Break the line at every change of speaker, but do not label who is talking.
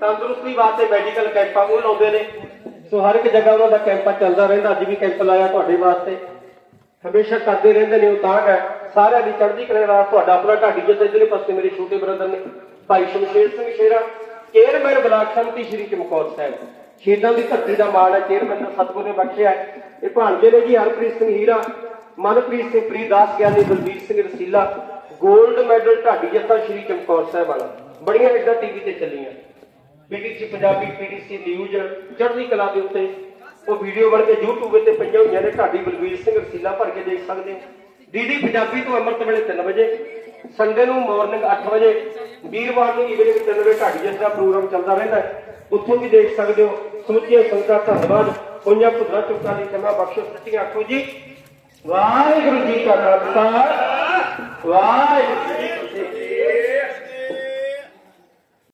ਤੰਦਰੁਸਤੀ ਵਾਸਤੇ ਮੈਡੀਕਲ ਕੈਂਪਾਂ ਉਹ ਲਾਉਂਦੇ ਨੇ। ਸੋ ਹਰ ਇੱਕ ਜਗ੍ਹਾ ਉਹਨਾਂ ਦਾ ਕੈਂਪਾ ਚੱਲਦਾ ਰਹਿੰਦਾ, ਅੱਜ ਵੀ ਕੈਂਪ ਲਾਇਆ ਤੁਹਾਡੇ ਵਾਸਤੇ। ਹਮੇਸ਼ਾ ਕਰਦੇ ਰਹਿੰਦੇ ਨੇ ਉਤਾਂਗ ਹੈ। ਸਾਰਿਆਂ ਦੀ ਚੜ੍ਹਦੀ ਕਰੇ ਰਾਤ ਤੁਹਾਡਾ ਆਪਣਾ ਢਾਡੀ ਜਿੱਤੇ ਇਧਰਲੇ ਪਾਸੇ ਮੇਰੇ ਛੋਟੇ ਬ੍ਰਦਰ ਨੇ, ਭਾਈ ਸ਼ਮਸ਼ੇਰ ਸਿੰਘ ਸ਼ੇਰਾ ਚੇਅਰਮੈਨ ਬਲਾਕ ਸੰਮਤੀ ਸ਼੍ਰੀ ਚਮਕੌਰ ਸਾਹਿਬ। ਸ਼ਹੀਦਾਂ ਦੀ ਧਰਤੀ ਦਾ ਮਾਣ ਹੈ ਚੇਅਰਮੈਨ ਦਾ ਸਤਿਗੁਰ ਨੇ ਬਖਸ਼ਿਆ ਇਹ ਭਾਣਜੇ ਨੇ ਜੀ, ਹਰਪ੍ਰੀਤ ਸਿੰਘ ਹੀਰਾ, ਮਨਪ੍ਰੀਤ ਸਿੰਘ ਪ੍ਰੀਦਾਸ ਗਿਆਨੀ, ਬਲਬੀਰ ਸਿੰਘ ਰਸੀਲਾ 골ਡ ਮੈਡਲ ਢਾਡੀ ਜੱਤਾ ਸ਼੍ਰੀ ਚਮਕੌਰ ਸਾਹਿਬ ਵਾਲਾ। ਬੜੀਆਂ ਐਡਾ ਟੀਵੀ ਤੇ ਚੱਲੀਆਂ। ਪੀਟੀਸੀ ਪੰਜਾਬੀ ਪੀਟੀਸੀ ਨਿਊਜ਼ ਚੜ੍ਹਦੀ ਕਲਾ ਦੇ ਉੱਤੇ। ਉਹ ਵੀਡੀਓ ਬਣ ਕੇ YouTube ਤੇ ਪਈਆਂ ਹੋਈਆਂ ਨੇ। ਢਾਡੀ ਬਲਬੀਰ ਸਿੰਘ ਰਸੀਲਾ ਭਰ ਕੇ ਦੇਖ ਸਕਦੇ ਹੋ। ਡੀਡੀ ਪੰਜਾਬੀ ਤੋਂ ਅੰਮ੍ਰਿਤ ਵੇਲੇ 3 ਵਜੇ। ਸੰਡੇ ਨੂੰ ਮਾਰਨਿੰਗ 8 ਵਜੇ। ਵੀਰਵਾਰ ਨੂੰ ਇਵਨਿੰਗ 3 ਵਜੇ ਢਾਡੀ ਜਿਸ ਦਾ ਪ੍ਰੋਗਰਾਮ ਚੱਲਦਾ ਰਹਿੰਦਾ ਹੈ। ਉੱਥੋਂ ਵੀ ਦੇਖ ਸਕਦੇ ਹੋ। ਸਮੁੱਚੀਆਂ ਸੰਗਤਾਂ, ਧੰਨਵਾਦ। ਹੋਈਆਂ ਪੁੱਤਰਾ ਚੁੱਕਾ ਦੀ ਖਿਮਾ ਬਖਸ਼ੋ। ਸੱਚੀਆਂ ਆਖੋ ਜੀ, ਵਾਹਿਗੁਰੂ ਜੀ ਕਾ ਖਾਲਸਾ। ਵਾਹਿਗੁਰੂ ਜੀ